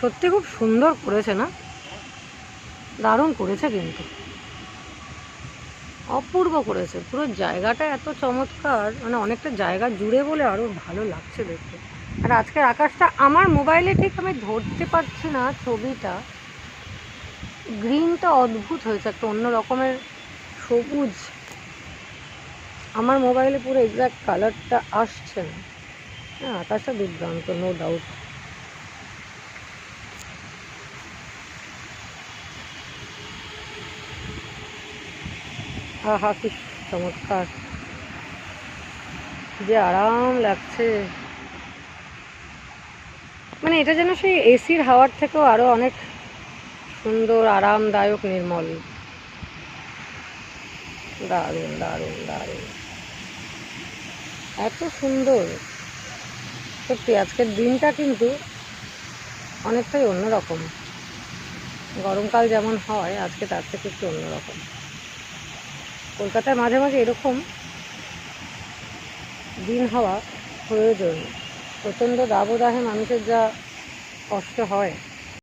সত্যি খুব সুন্দর করেছে না? দারুণ করেছে কিন্তু। অপূর্ব করেছে। পুরো জায়গাটা এত চমৎকার মানে অনেকটা জায়গা জুড়ে বলে আরও ভালো লাগছে দেখতে। আর আজকের আকাশটা আমার মোবাইলে ঠিক আমি ধরতে পারছি না ছবিটা। গ্রিনটা অদ্ভুত হয়েছে, একটা অন্য রকমের সবুজ। আমার মোবাইলে পুরো এক্স্যাক্ট কালারটা আসছে না। হ্যাঁ আকাশটা দুর্দান্ত নো ডাউট আহা কি চমৎকার। যে আরাম লাগছে। মানে এটা যেন সেই এসির হাওয়ার থেকেও আরও অনেক সুন্দর, আরামদায়ক, নির্মল। দারুণ দারুণ দারুণ। এত সুন্দর। সত্যি, আজকের দিনটা কিন্তু অনেকটাই অন্যরকম। গরমকাল যেমন হয়, আজকে তার থেকে একটু অন্যরকম। কলকাতায় মাঝে মাঝে এরকম দিন হওয়া প্রয়োজন। প্রচণ্ড দাবদাহে মানুষের যা কষ্ট হয়।